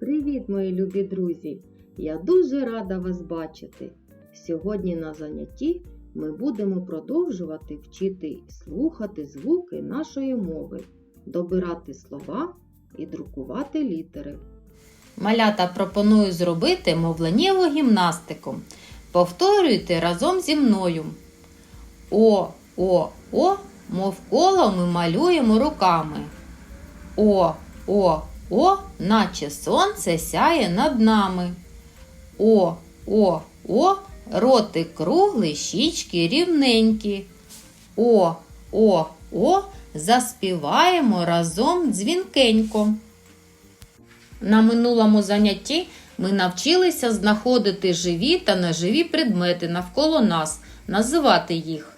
Привіт, мої любі друзі! Я дуже рада вас бачити. Сьогодні на занятті ми будемо продовжувати вчити і слухати звуки нашої мови, добирати слова і друкувати літери. Малята пропоную зробити мовленнєву гімнастику. Повторюйте разом зі мною. О, о, о, мов коло ми малюємо руками. О, о, о, наче сонце сяє над нами. О, о, о, ротик круглий, щічки рівненькі. О, о, о, заспіваємо разом дзвінкенько. На минулому занятті ми навчилися знаходити живі та неживі предмети навколо нас, називати їх.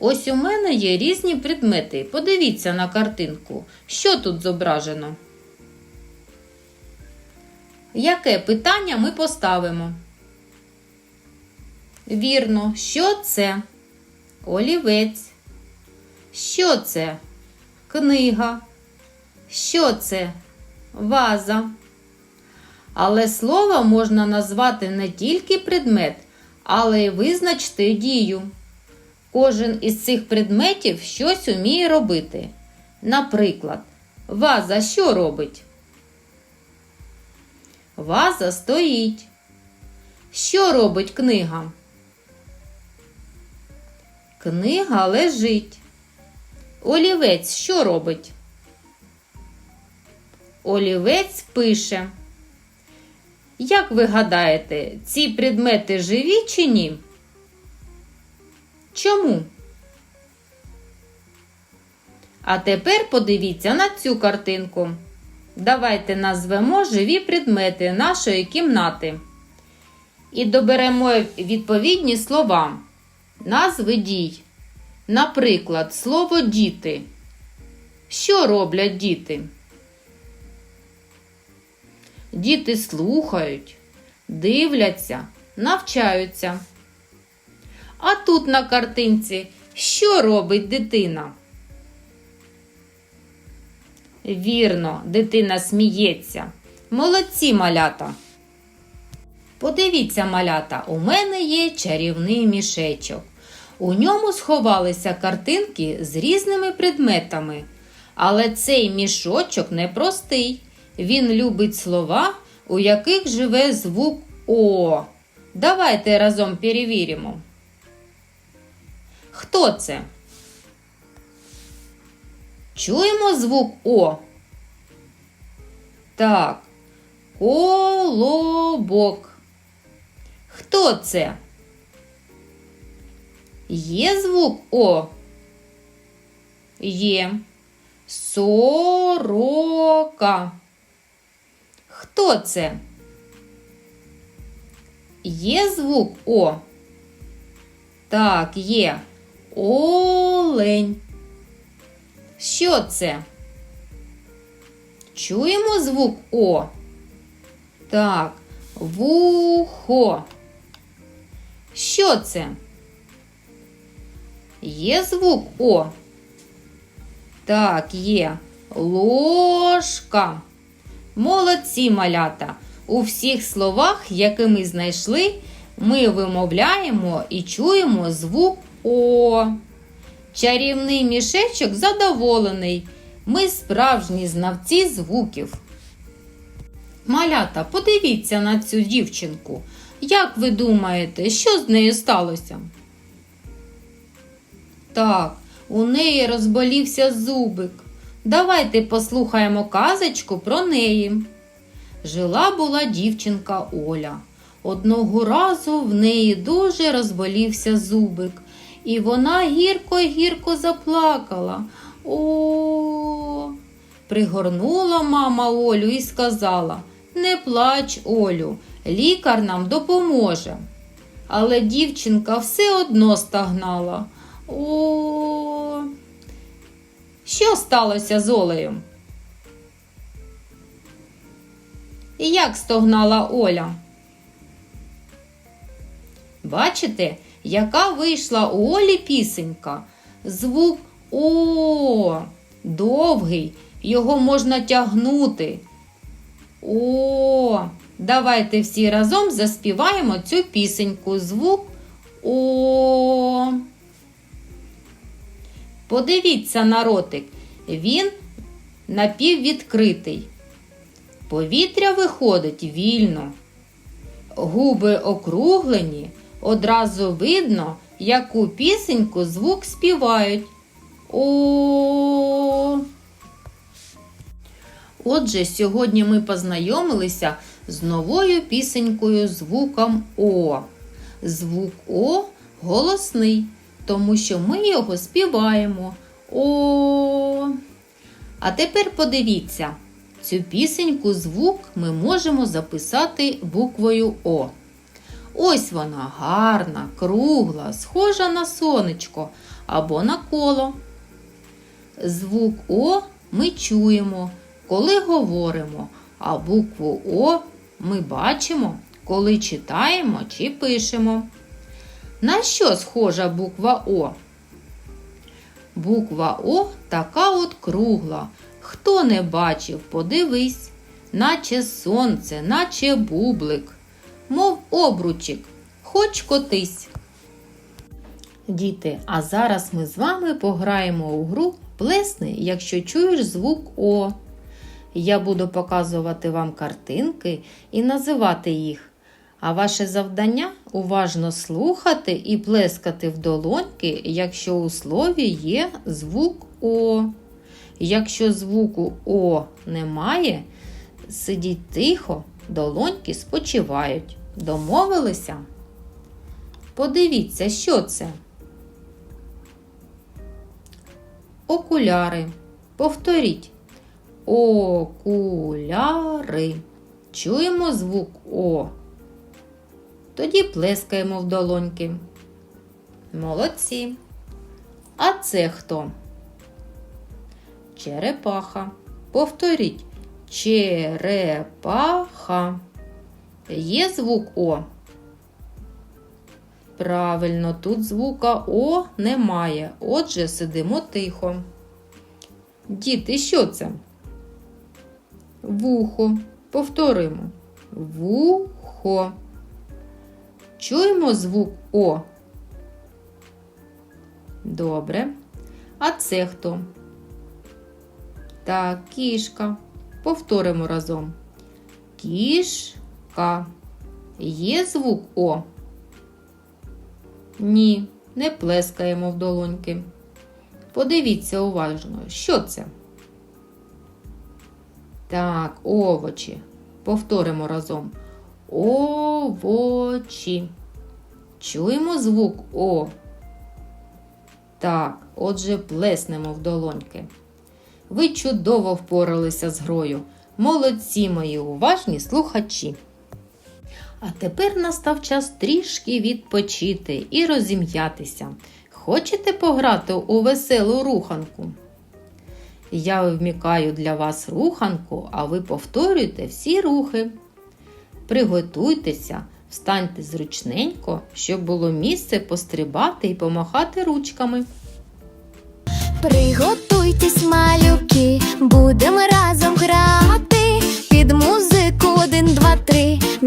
Ось у мене є різні предмети. Подивіться на картинку. Що тут зображено? Яке питання ми поставимо? Вірно, що це? Олівець. Що це? Книга. Що це? Ваза. Але слово можна назвати не тільки предмет, але й визначити дію. Кожен із цих предметів щось уміє робити. Наприклад, ваза що робить? Ваза стоїть. Що робить книга? Книга лежить. Олівець що робить? Олівець пише. Як ви гадаєте, ці предмети живі чи ні? Чому? А тепер подивіться на цю картинку. Давайте назвемо живі предмети нашої кімнати. І доберемо відповідні слова. Назви дій. Наприклад, слово діти. Що роблять діти? Діти слухають, дивляться, навчаються. А тут на картинці що робить дитина? Вірно, дитина сміється. Молодці малята. Подивіться, малята, у мене є чарівний мішечок. У ньому сховалися картинки з різними предметами. Але цей мішочок непростий. Він любить слова, у яких живе звук О. Давайте разом перевіримо. Хто це? Чуємо звук О. Так. Колобок. Хто це? Є звук О? Є. Сорока. Хто це? Є звук О? Так, є. Олень. Що це? Чуємо звук О? Так, вухо. Що це? Є звук О? Так, є. Ложка. Молодці малята! У всіх словах, які ми знайшли, ми вимовляємо і чуємо звук О. Чарівний мішечок задоволений. Ми справжні знавці звуків. Малята, подивіться на цю дівчинку. Як ви думаєте, що з нею сталося? Так, у неї розболівся зубик. Давайте послухаємо казочку про неї. Жила була дівчинка Оля. Одного разу в неї дуже розболівся зубик, і вона гірко-гірко заплакала. О. Пригорнула мама Олю і сказала: Не плач, Олю, лікар нам допоможе. Але дівчинка все одно стагнала. О. Що сталося з Олею? І як стогнала Оля? Бачите, яка вийшла у Олі пісенька? Звук О довгий, його можна тягнути. О. Давайте всі разом заспіваємо цю пісеньку. Звук О. Подивіться на ротик. Він напіввідкритий. Повітря виходить вільно. Губи округлені, одразу видно, яку пісеньку звук співають. О. Отже, сьогодні ми познайомилися з новою пісенькою звуком О. Звук О голосний, тому що ми його співаємо. О. А тепер подивіться, цю пісеньку звук ми можемо записати буквою О. Ось вона гарна, кругла, схожа на сонечко або на коло. Звук О ми чуємо, коли говоримо, а букву О ми бачимо, коли читаємо чи пишемо. На що схожа буква О? Буква О така от кругла. Хто не бачив, подивись, наче сонце, наче бублик, мов обручик, хоч котись. Діти, а зараз ми з вами пограємо у гру Плесни, якщо чуєш звук О. Я буду показувати вам картинки і називати їх. А ваше завдання уважно слухати і плескати в долоньки, якщо у слові є звук О. Якщо звуку О немає, сидіть тихо, долоньки спочивають. Домовилися? Подивіться, що це. Окуляри. Повторіть. Окуляри. Чуємо звук О. Тоді плескаємо в долоньки. Молодці. А це хто? Черепаха. Повторіть. Черепаха. Є звук О. Правильно, тут звука О немає. Отже, сидимо тихо. Діти, що це? Вухо. Повторимо. Вухо. Чуємо звук О. Добре. А це хто? Так, кішка. Повторимо разом. Кішка. Є звук О? Ні, не плескаємо в долоньки. Подивіться уважно, що це? Так, овочі. Повторимо разом. Овочі. Чуємо звук О. Так, отже, плеснемо в долоньки. Ви чудово впоралися з грою. Молодці мої уважні слухачі. А тепер настав час трішки відпочити і розім'ятися. Хочете пограти у веселу руханку? Я вмікаю для вас руханку, а ви повторюйте всі рухи. Приготуйтеся, встаньте зручненько, щоб було місце пострибати і помахати ручками. Приготуйтесь, малюки, будемо разом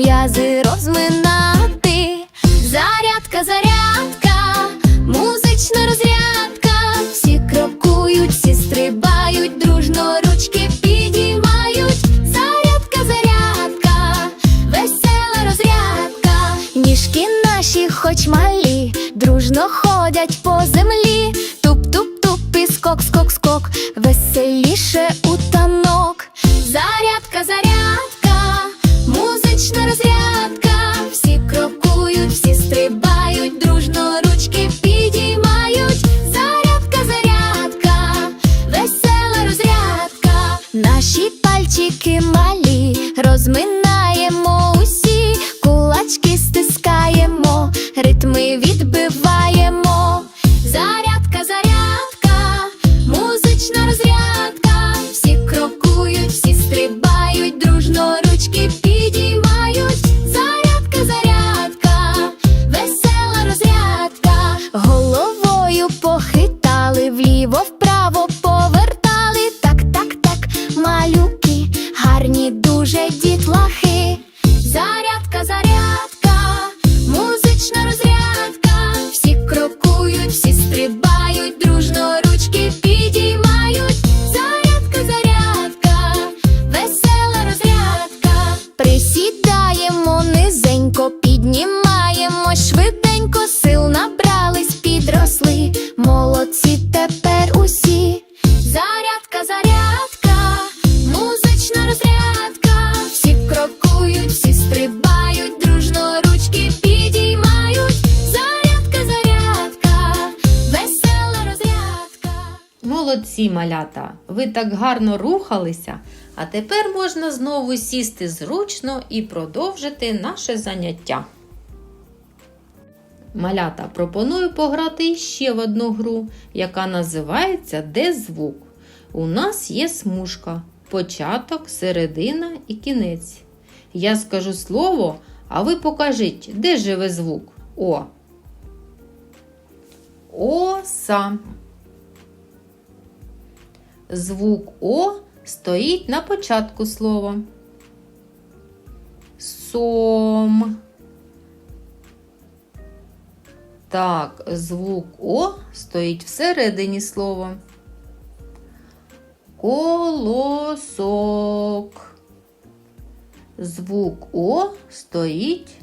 м'язи розминати. Зарядка, зарядка, музична розрядка. Всі крокують, всі стрибають, дружно ручки підіймають. Зарядка, зарядка, весела розрядка. Ніжки наші, хоч малі, дружно ходять по землі. Туп-туп-туп і скок, скок, скок, Молодці малята! Ви так гарно рухалися, а тепер можна знову сісти зручно і продовжити наше заняття. Малята, пропоную пограти ще в одну гру, яка називається Де звук. У нас є смужка, початок, середина і кінець. Я скажу слово, а ви покажіть, де живе звук О. Оса. Звук О стоїть на початку слова. Сом. Так, звук О стоїть всередині слова. Колосок. Звук О стоїть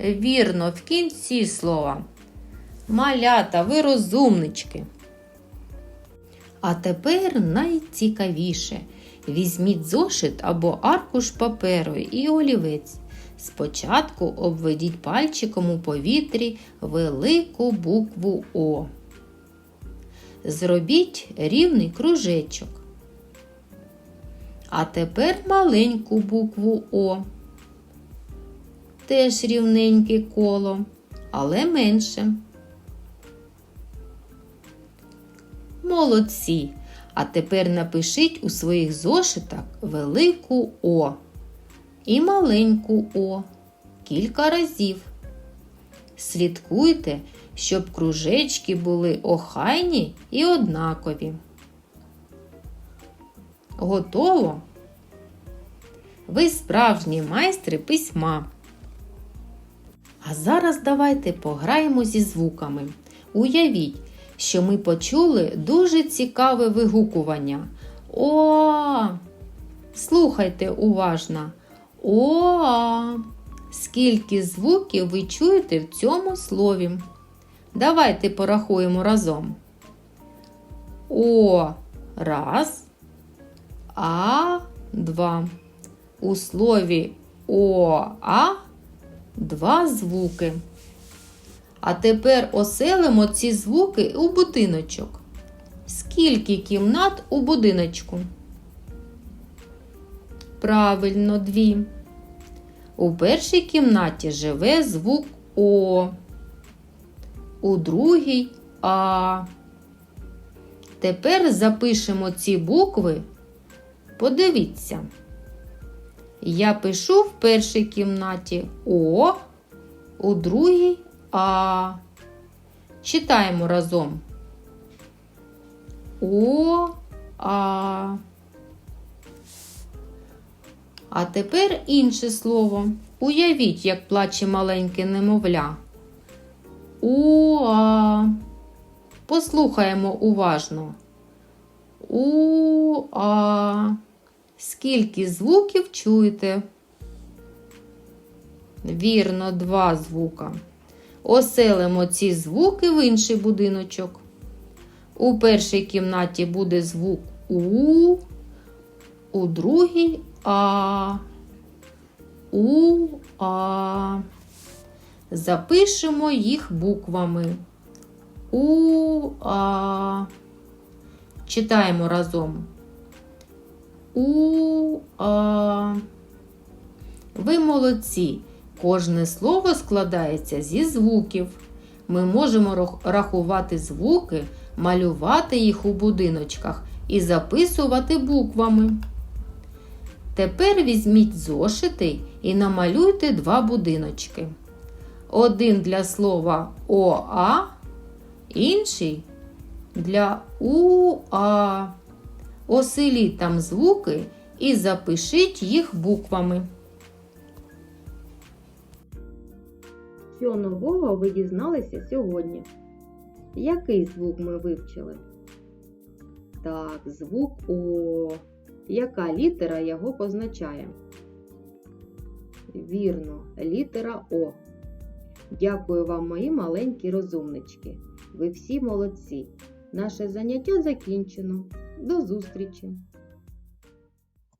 вірно в кінці слова. Малята, ви розумнички. А тепер найцікавіше. Візьміть зошит або аркуш паперу і олівець. Спочатку обведіть пальчиком у повітрі велику букву О. Зробіть рівний кружечок. А тепер маленьку букву О. Теж рівненьке коло, але менше. Молодці! А тепер напишіть у своїх зошитах велику О і маленьку О кілька разів. Слідкуйте, щоб кружечки були охайні і однакові. Готово? Ви справжні майстри письма. А зараз давайте пограємо зі звуками. Уявіть, що ми почули дуже цікаве вигукування. О! Слухайте уважно. О! Скільки звуків ви чуєте в цьому слові? Давайте порахуємо разом. О раз. А два. У слові ОА два звуки. А тепер оселимо ці звуки у будиночок. Скільки кімнат у будиночку? Правильно, дві. У першій кімнаті живе звук О. У другій А. Тепер запишемо ці букви. Подивіться. Я пишу в першій кімнаті О, у другій А. Читаємо разом. О, А. А тепер інше слово. Уявіть, як плаче маленьке немовля. Уа. Послухаємо уважно. У-а. Скільки звуків чуєте? Вірно, два звука. Оселимо ці звуки в інший будиночок. У першій кімнаті буде звук У, у другій А. У, А. Запишемо їх буквами. У, А. Читаємо разом. У, А. Ви молодці. Кожне слово складається зі звуків. Ми можемо рахувати звуки, малювати їх у будиночках і записувати буквами. Тепер візьміть зошити і намалюйте два будиночки. Один для слова ОА, інший для УА. Оселіть там звуки і запишіть їх буквами. Що нового ви дізналися сьогодні? Який звук ми вивчили? Так, звук О. Яка літера його позначає? Вірно, літера О. Дякую вам, мої маленькі розумнички. Ви всі молодці. Наше заняття закінчено. До зустрічі!